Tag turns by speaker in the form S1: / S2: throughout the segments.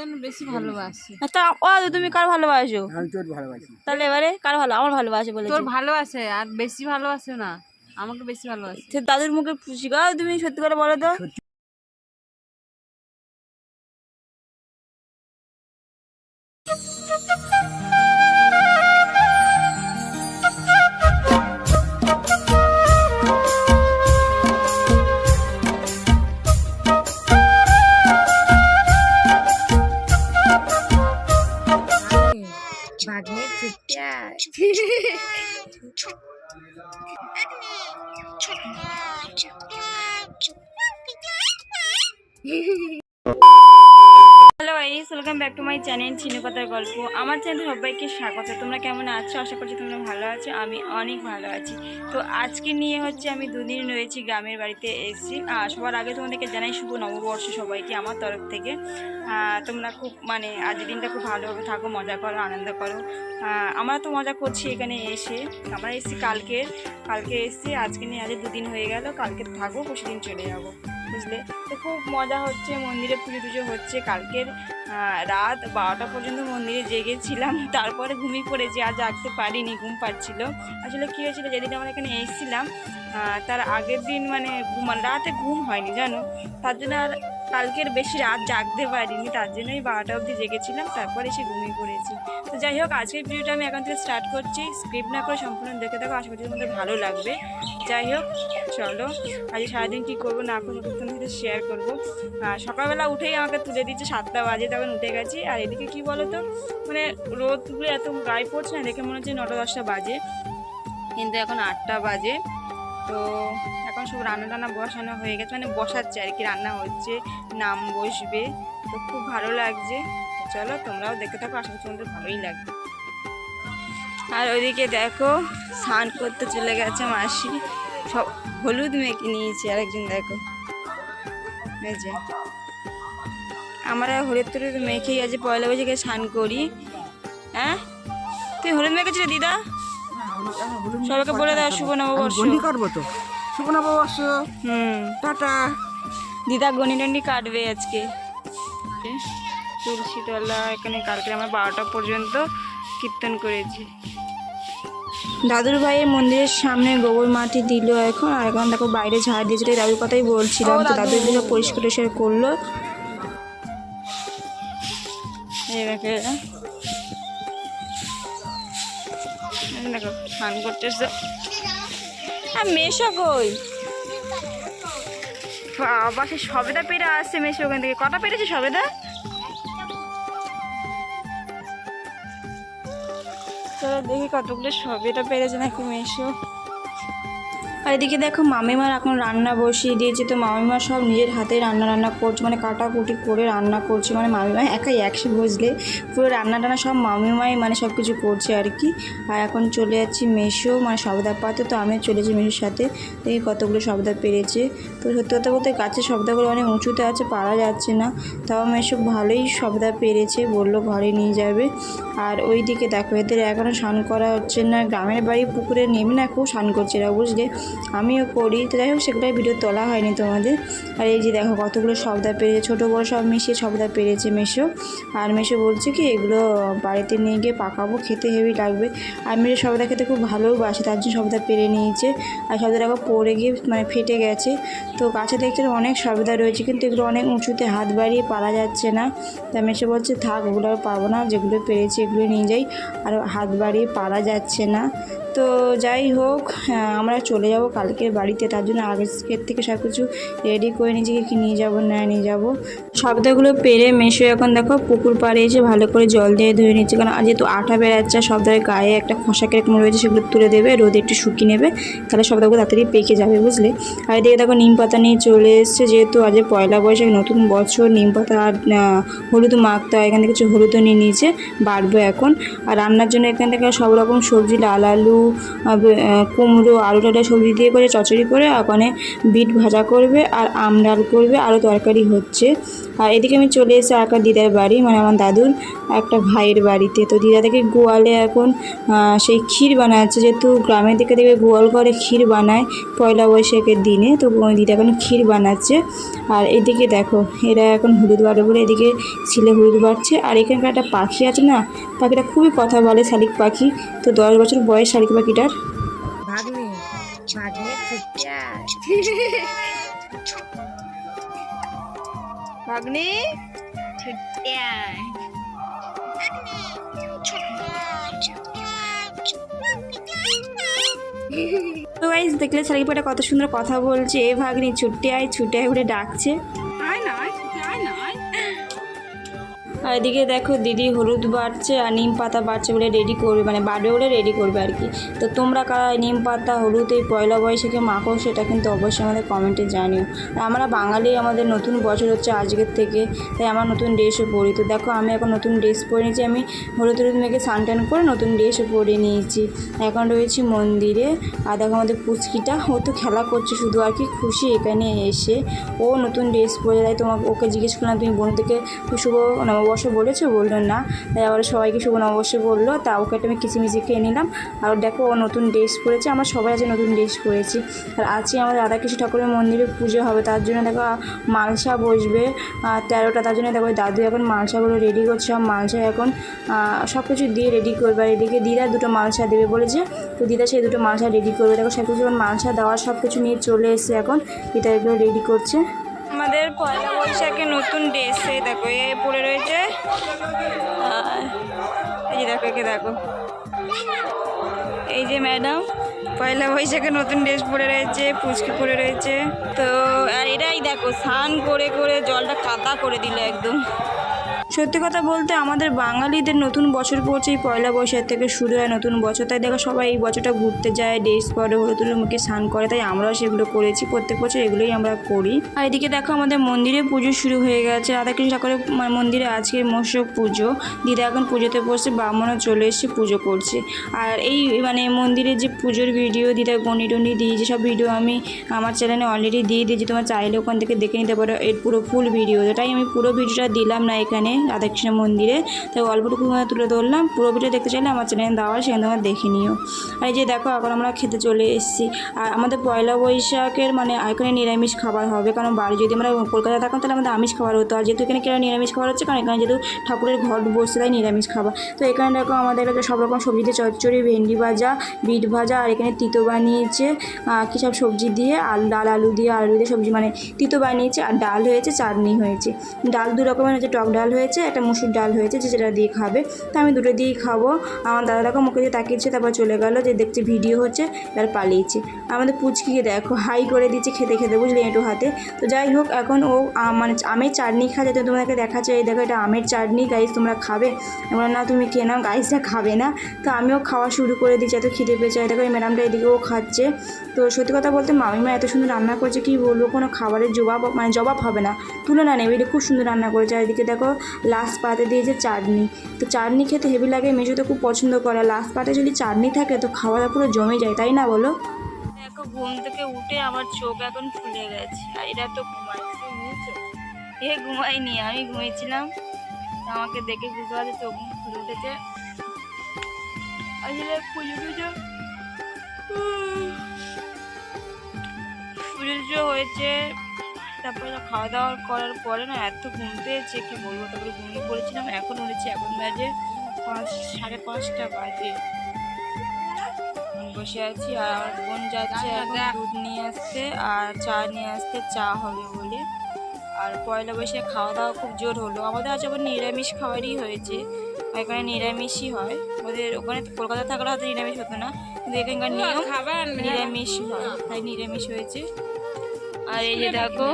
S1: জন্য বেশি ভালোবাসি।
S2: তা ও তুমি কার ভালোবাসো?
S3: আমি তোর ভালোবাসি।
S2: তাহলে এবারে কার ভালো আমার ভালোবাসে বলে
S1: তোর ভালোবাসে আর বেশি ভালোবাসে না। আমাকে বেশি ভালোবাসে।
S2: দাদুর মুখে খুশি। গো তুমি সত্যি করে বলো তো।
S1: çok anne
S2: çok çok çok çok guys welcome back to my channel চিনুকতার গল্প। আমার চ্যানেল সবাইকে স্বাগত। তোমরা কেমন আছো? আশা করছি তোমরা ভালো আছো, আমি অনেক ভালো আছি। তো আজকে নিয়ে হচ্ছে আমি দুদিন রয়েছি গ্রামের বাড়িতে এসেছি। সবার আগে তোমাদেরকে জানাই শুভ নববর্ষ সবাইকে আমার তরফ থেকে। তোমরা খুব মানে আজকের দিনটা খুব ভালোভাবে থাকো, মজা করো, আনন্দ করো। আমরা তো মজা করছি এখানে এসে। আমরা এসেছি কালকে। কালকে এসেছি আজকে নিয়ে আজ দুদিন হয়ে গেল, কালকে থাকব পরশু দিন চলে যাব। বুঝলে? তো খুব মজা হচ্ছে, মন্দিরে পুজো টুজো হচ্ছে। কালকের রাত বারোটা পর্যন্ত মন্দিরে জেগেছিলাম। তারপরে ঘুমিয়ে পড়েছি আর জাগতে পারিনি, ঘুম পাচ্ছিল। আসলে কী হয়েছিল, যেদিন আমরা এখানে এসেছিলাম তার আগের দিন মানে রাতে ঘুম হয়নি, জানো? তার জন্য আর কালকের বেশি রাত জাগতে পারিনি, তার জন্যই বারোটা অবধি জেগেছিলাম, তারপরে এসে ঘুমিয়ে পড়েছি। তো যাই হোক, আজকের ভিডিওটা আমি এখন থেকে স্টার্ট করছি। স্ক্রিপ্ট না করে সম্পূর্ণ দেখে থাকো, আশা করছি তোমাদের ভালো লাগবে। যাই হোক, চলো আজ সারাদিন কী করব না করব তোমাদের সাথে শেয়ার করব। সকালবেলা উঠেই আমাকে তুলে দিচ্ছে, সাতটা বাজে তখন উঠে গেছি। আর এদিকে কি বলো তো মানে রোদগুলো এত গায়ে পড়ছে না, দেখে মনে হচ্ছে নটা দশটা বাজে। কিন্তু এখন আটটা বাজে। তো এখন সব রান্না টান্না বসানো হয়ে গেছে মানে বসাচ্ছে আর কি রান্না হচ্ছে নাম বসবে তো খুব ভালো লাগছে। চলো তোমরাও দেখতে থাকো আশা করছি তোমাদের ভালোই লাগবে। আর ওইদিকে দেখো স্নান করতে চলে গেছে মাসি সব হলুদ মেখে নিয়েছি আরেকজন দেখো। এই যে। আমরা হলুদ টলুদ মেখেই আজ পয়লা বৈশাখে স্নান করি। হ্যাঁ? তুই হলুদ মেখেছিস দিদা? সবাইকে বলে দাও শুভ নববর্ষ।
S3: গন্ডি কাটবো তো শুভ নববর্ষ
S2: হুম।
S3: টাটা।
S2: দিদা গনি টন্ডি কাটবে আজকে। তুলসী তলা এখানে কালকে আমরা বারোটা পর্যন্ত কীর্তন করেছি। দাদুর ভাইয়ের মন্দিরের সামনে গোবর মাটি দিল এখন আর এখন দেখো বাইরে ঝাড় দিয়েছিল দাদুর কথাই বলছিলাম। তো দাদু। এগুলো পরিষ্কার টরিষ্কার করল। এই দেখো স্নান করতেছে। আর মেশো কই? বাবা সে সবেদা পেরে আসছে মেশো ওখান থেকে। কটা পেরেছে সবেদা? চলো দেখি কতগুলো সবেদা পেরেছে নাকি মেশো। আর এদিকে দেখো মামিমার এখন রান্না বসিয়ে দিয়েছে, তো মামিমা সব নিজের হাতে রান্না রান্না করছে মানে কাটাকুটি করে রান্না করছে মানে মামিমা একাই একসে বুঝলে পুরো রান্না টান্না সব মামিমাই মানে সব কিছু করছে আর কি। আর এখন চলে যাচ্ছি মেশো মানে সবদা পাতে, তো আমি চলেছি মেশোর সাথে, দেখি কতগুলো সবদা পেরেছে। তো সত্যি কথা বলতে গাছের সবদাগুলো অনেক উঁচুতে আছে, পারা যাচ্ছে না, তাও মেশো ভালোই সবদা পেরেছে, বলল ঘরে নিয়ে যাবে। আর ওই দিকে দেখো, এদের এখনও স্নান করা হচ্ছে না, গ্রামের বাড়ি পুকুরে নেমে না খুব স্নান করছে এরা, বুঝলে? আমিও করি। তো যাই হোক সেগুলোর ভিডিও তোলা হয়নি তোমাদের। আর এই যে দেখো কতগুলো সবদা পেরেছে, ছোটো বড়ো সব মিশিয়ে সবদা পেরেছে মেশো। আর মেশো বলছে কি, এগুলো বাড়িতে নিয়ে গিয়ে পাকাবো, খেতে হেভি লাগবে। আর মেশো সবদা খেতে খুব ভালোবাসে তার জন্য সবদা পেরে নিয়েছে। আর সবদা দেখো পড়ে গিয়ে মানে ফেটে গেছে। তো গাছে দেখতে অনেক সবদা রয়েছে, কিন্তু এগুলো অনেক উঁচুতে হাত বাড়িয়ে পারা যাচ্ছে না। তা মেশো বলছে, থাক, ওগুলো আর পারব না, যেগুলো পেরেছি এগুলো নিয়ে যাই। আর হাত বাড়িয়ে পারা যাচ্ছে না। তো যাই হোক আমরা চলে যাব কালকের বাড়িতে। তার জন্য আগের থেকে সব কিছু রেডি করে নিয়েছি কি নিয়ে যাব, না নিয়ে যাব। শব্দগুলো পেরে মেশো এখন, দেখো, পুকুর পাড়ে এসে ভালো করে জল দিয়ে ধুয়ে নিচ্ছে। কারণ আজ যেহেতু আঠা বেড়াচ্ছে শব্দের গায়ে একটা খোসা কীরকম রয়েছে সেগুলো তুলে দেবে, রোদে একটু শুকিয়ে নেবে, তাহলে শব্দগুলো তাড়াতাড়ি পেকে যাবে, বুঝলে? আর এদিকে দেখো, নিম পাতা নিয়ে চলে এসছে, যেহেতু আজ পয়লা বৈশাখ, নতুন বছর, নিম পাতা আর হলুদ মাখতে হয়। এখান থেকে কিছু হলুদও নিয়ে নিয়েছে, বাড়বে এখন। আর রান্নার জন্য এখান থেকে সব রকম সবজি, লাল আলু কুমড়ো, আলু টাটা সবজি দিয়ে করে চচড়ি করে ওখানে বিট ভাজা করবে, আর আম ডাল করবে, আরও তরকারি হচ্ছে। আর এদিকে আমি চলে এসে একা দিদার বাড়ি মানে আমার দাদুর, একটা ভাইয়ের বাড়িতে। তো দিদা থেকে গোয়ালে এখন সেই ক্ষীর বানাচ্ছে। যেহেতু গ্রামের দিকে দেখবে গোয়াল করে ক্ষীর বানায় পয়লা বৈশাখের দিনে, তো দিদা এখন ক্ষীর বানাচ্ছে। আর এদিকে দেখো, এরা এখন হলুদ বাড়ে বলে এদিকে ছেলে হলুদ বাড়ছে। আর এখানকার একটা পাখি আছে না, পাখিটা খুবই কথা বলে শালিক পাখি। তো দশ বছর বয়স শালিক পাখিটার
S4: ভাগ্নি ভাগ্নি ভাগ্নি? ছুটিয়া
S2: তো গাইজ দেখলে শালিক কত সুন্দর কথা বলছে। এ ভাগ্নি ছুটে আয় ছুটে আয় বলে ডাকছে। আর এদিকে দেখো দিদি হলুদ বাড়ছে আর নিম পাতা বাড়ছে বলে রেডি করবে মানে বাড়বে বলে রেডি করবে আর কি। তো তোমরা কারা নিম পাতা, হলুদ, এই পয়লা বৈশাখে মাখো সেটা কিন্তু অবশ্যই আমাদের কমেন্টে জানিও। আর আমরা বাঙালি, আমাদের নতুন বছর হচ্ছে আজকের থেকে, তাই আমার নতুন ড্রেসও পরি। তো দেখো আমি এখন নতুন ড্রেস পরে নিয়েছি, আমি হলুদ হলুদ মেখে স্নান টান করে নতুন ড্রেসও পরে নিয়েছি। এখন রয়েছি মন্দিরে, আর দেখো আমাদের পুচকিটা, ও তো খেলা করছে শুধু আর কি, খুশি এখানে এসে। ও নতুন ড্রেস পরে, তাই তোমাকে ওকে জিজ্ঞেস করলাম, তুমি বোনদেরকে শুভ নববর্ষ বলেছ, বলল না। তাই আবার সবাইকে শুভ নববর্ষ বলল, তা ওকে একটা আমি কিচিমিচি খেয়ে নিলাম। আর দেখো ও নতুন ড্রেস পরেছে, আমার সবাই আছে নতুন ড্রেস পরেছি। আর আজকে আমাদের রাধাকৃষ্ণ ঠাকুরের মন্দিরে পুজো হবে, তার জন্য দেখো মালসা বসবে তেরোটা, তার জন্য দেখো দাদু এখন মালসাগুলো রেডি করছে, সব মালসা এখন সব কিছু দিয়ে রেডি করবে। আর এদিকে দিদা দুটো মালসা দেবে বলেছে, তো দিদা সেই দুটো মালসা রেডি করবে। দেখো সব কিছু মালসা দেওয়ার সব কিছু নিয়ে চলে এসে এখন, দিদা এগুলো রেডি করছে। আমাদের পয়লা বৈশাখে নতুন ড্রেস এই দেখো, এ পরে রয়েছে এই দেখো, একে দেখো। এই যে ম্যাডাম পয়লা বৈশাখে নতুন ড্রেস পরে রয়েছে, পুচকি পরে রয়েছে। তো, আর এটাই দেখো, স্নান করে করে জলটা কাদা করে দিল একদম। সত্যি কথা বলতে আমাদের বাঙালিদের নতুন বছর পড়ছে, এই পয়লা বৈশাখ থেকে শুরু হয় নতুন বছর। তাই দেখো সবাই এই বছরটা ঘুরতে যায় ড্রেস পরে হলুদ হলুদ মুখে স্নান করে, তাই আমরাও সেগুলো করেছি। প্রত্যেক বছর এগুলোই আমরা করি। আর এদিকে দেখো আমাদের মন্দিরে পুজো শুরু হয়ে গেছে। রাধাকৃষ্ণ ঠাকুরের মানে মন্দিরে আজকে মৎস্য পুজো। দিদা এখন পুজোতে বসে ব্রাহ্মণও চলে এসে পুজো করছে। আর এই মানে মন্দিরের যে পুজোর ভিডিও দিদা গণি টনি দিই যেসব ভিডিও আমি আমার চ্যানেলে অলরেডি দিয়ে দিয়েছি। তোমার চাইলে ওখান থেকে দেখে নিতে পারো। এর পুরো ফুল ভিডিও তাই আমি পুরো ভিডিওটা দিলাম না এখানে। রাধাকৃষ্ণ মন্দিরে। তাই অল্পটুকু তুলে ধরলাম। পুরো ভিডিও দেখতে চাইলে আমার চ্যানেলে দেওয়া সেখানে তোমরা দেখে নিও। আর এই যে দেখো, এখন আমরা খেতে চলে এসেছি। আর আমাদের পয়লা বৈশাখের মানে এখানে নিরামিষ খাবার হবে। কারণ বাড়ি যদি আমরা কলকাতায় থাকতাম, তাহলে আমাদের আমিষ খাবার হতো। আর যেহেতু এখানে কেন নিরামিষ খাবার হচ্ছে? কারণ এখানে যেহেতু ঠাকুরের ঘর বসছে তাই নিরামিষ খাবার। তো এখানে দেখো, আমাদের সব রকম সবজিতে চচ্চড়ি, ভেন্ডি ভাজা, বিট ভাজা, আর এখানে তিতো বানিয়েছে। কী সব সবজি দিয়ে? আল, ডাল, আলু দিয়ে আলু দিয়ে সবজি মানে তিতো বানিয়েছে। আর ডাল হয়েছে, চাটনি হয়েছে। ডাল দু রকমের হয়েছে, টক ডাল হয়েছে। একটা মুসুর ডাল হয়েছে যে যেটা দিয়ে খাবে। তো আমি দুটো দিয়েই খাব। আমার দাদা দেখো মুখে দিয়ে তাকিয়েছে, তারপর চলে গেল যে দেখছি ভিডিও হচ্ছে তার পালিয়েছে। আমাদের পুচকিকে দেখো, হাই করে দিচ্ছে খেতে খেতে, বুঝলি একটু হাতে। তো যাই হোক, এখন ও মানে আমের চাটনি খায়, যাতে তোমাদেরকে দেখাচ্ছে, এই দেখো এটা আমের চাটনি গাইস তোমরা খাবে? আমরা না, তুমি খেয়ে নাও গাইসটা খাবে না। তো আমিও খাওয়া শুরু করে দিচ্ছি, এত খিদে পেয়েছে। দেখো এই ম্যাডামটা এদিকেও খাচ্ছে। তো সত্যি কথা বলতে মামিমা এত সুন্দর রান্না করছে, কি বলব? কোনো খাবারের জবাব মানে জবাব হবে না। তুলনা নেই এটা খুব সুন্দর রান্না করেছে। আর এদিকে দেখো লাস্ট পাতে দিয়েছে চাটনি। তো চাটনি খেতে হেভি লাগে মেশো তো খুব পছন্দ করে। লাস্ট পাতে যদি চাটনি থাকে, তো খাওয়াটা পুরো জমে যায়, তাই না বলো? দেখো, ঘুম থেকে উঠে আমার চোখ এখন ফুলে গেছে, আর এটা তো ঘুমাই এ ঘুমাইনি আমি ঘুমিয়েছিলাম। আমাকে দেখে বুঝতে পারছে চোখ ফুলে উঠেছে। আসলে পুজো টুজো পুজো হয়েছে তারপরে খাওয়া দাওয়া করার পরে না এত ঘুম পেয়েছে কি বলব তারপরে ঘুমিয়ে পড়েছিলাম এখন উঠেছি এখন বাজে পাঁচ সাড়ে পাঁচটা বাজে। বসে আছি আর আমার বোন যাচ্ছে দুধ নিয়ে আসতে আর চা নিয়ে আসতে চা হবে বলে। আর পয়লা বৈশাখে খাওয়া দাওয়া খুব জোর হলো। আমাদের আজ আবার নিরামিষ খাবারই হয়েছে। এখানে নিরামিষই হয়। ওদের ওখানে কলকাতা থাকলে হয়তো নিরামিষ হতো না। কিন্তু এখানকার নিয়ম
S1: খাবার
S2: নিরামিষ হয়। তাই নিরামিষ হয়েছে। আর এই যে দেখো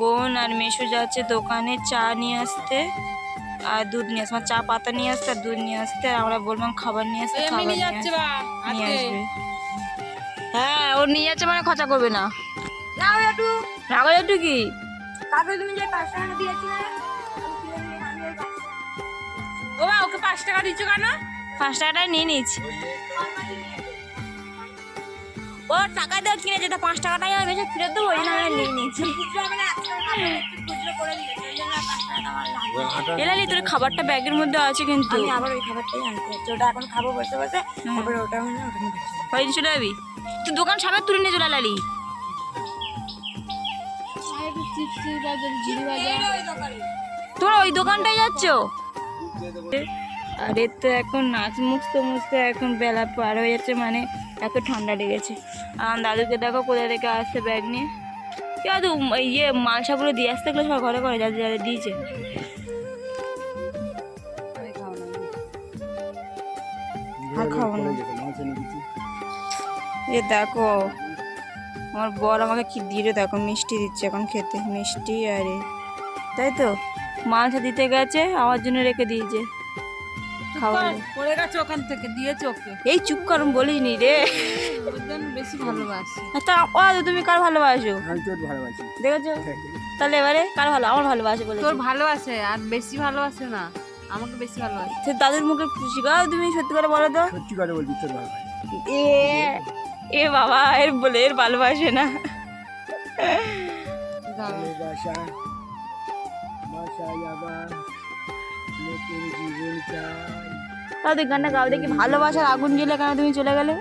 S2: বোন আর মেশো যাচ্ছে দোকানে চা নিয়ে আসতে আর দুধ নিয়ে আসতে মানে চা পাতা নিয়ে আসতে আর দুধ নিয়ে আসতে। আর আমরা বললাম খাবার নিয়ে আসতে খাবার নিয়ে আসবে।
S4: হ্যাঁ ও নিয়ে যাচ্ছে মানে খরচা করবে না।
S2: রাগা একটু কি?
S1: কাকে তুমি যে পাঁচ টাকা দিয়েছি ও ওকে পাঁচ টাকা দিচ্ছ কেন?
S2: পাঁচ টাকাটাই নিয়ে নিয়েছি। ও টাকা দিয়ে কিনে যেতে পাঁচ টাকাটাই আমি বেশি ফেরত দেবো ওই জন্য আমি নিয়ে নিয়েছি এলালি তোর খাবারটা ব্যাগের মধ্যে আছে কিন্তু
S4: আমি আবার ওই খাবারটাই আনতে ওটা এখন খাব বসে বসে তারপরে ওটা নিয়ে যাচ্ছি।
S2: চলে যাবি তুই দোকান সামনে তুলে নিয়ে চলে এলালি তোমরা ওই দোকানটাই যাচ্ছ আর এর তো এখন নাচ মুছতে মুছতে এখন বেলা পার হয়ে যাচ্ছে মানে এত ঠান্ডা লেগেছে। আর দাদুকে দেখো কোথা থেকে আসছে ব্যাগ নিয়ে। দাদু ইয়ে মালসাগুলো দিয়ে আসতে গেলে সব ঘরে ঘরে যাদের যাদের দিয়েছে। খাব না। এ দেখো, আমার বর আমাকে কি দিয়ে দেখো মিষ্টি দিচ্ছে এখন খেতে, মিষ্টি আর তাই তো? মালসা দিতে গেছে, আমার জন্য রেখে দিয়েছে। খাওয়া
S1: পড়ে গেছে ওখান থেকে দিয়েছে ওকে।
S2: এই চুপ করুন বলিনি রে।
S1: ওর জন্য বেশি ভালোবাসি।
S2: তা ও তুমি কার ভালোবাসো?
S3: আমি তোর ভালোবাসি।
S2: দেখেছ? তাহলে এবারে কার ভালো আমার ভালোবাসে বলে
S1: তোর ভালোবাসে আর বেশি ভালোবাসে না। আমাকে বেশি ভালোবাসে।
S2: সে দাদুর মুখে খুশি গাও তুমি সত্যি করে বলো তো।
S3: সত্যি কথা বলছি তোর ভালোবাসি।
S2: এ এ বাবা এর বলে এর ভালোবাসে না।
S3: ভালোবাসা বাসায় আবার নতুন জীবন চাই
S2: তুই গানটা গাও দেখি ভালোবাসার আগুন গেলে কেন তুমি চলে গেলে?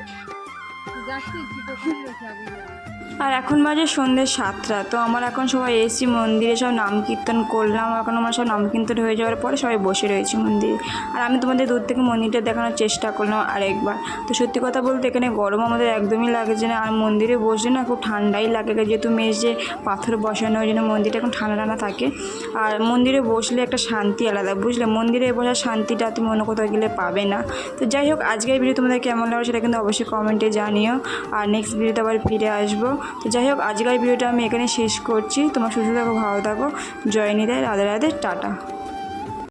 S2: আর এখন বাজে সন্ধ্যে সাতটা, তো আমার এখন সবাই এসেছি মন্দিরে, সব নাম কীর্তন করলাম, এখন আমার সব নাম কীর্তন হয়ে যাওয়ার পরে সবাই বসে রয়েছি মন্দিরে। আর আমি তোমাদের দূর থেকে মন্দিরটা দেখানোর চেষ্টা করলাম আরেকবার। তো সত্যি কথা বলতে এখানে গরম আমাদের একদমই লাগছে না, আর মন্দিরে বসলে না খুব ঠান্ডাই লাগে, যেহেতু মেঝে যে পাথর বসানো, ওই জন্য মন্দিরটা এখন ঠান্ডা ঠান্ডা থাকে। আর মন্দিরে বসলে একটা শান্তি আলাদা, বুঝলে? মন্দিরে বসার শান্তিটা তুমি অন্য কোথাও গেলে পাবে না। তো যাই হোক, আজকের ভিডিও তোমাদের কেমন লাগল সেটা কিন্তু অবশ্যই কমেন্টে জানিও। আর নেক্সট ভিডিওতে আবার ফিরে আসব। তো যাই হোক, আজকের ভিডিওটা আমি এখানে শেষ করছি। তোমার সুস্থ থাকো, ভালো থাকো। জয় নিদায় রাধে রাধে, টাটা।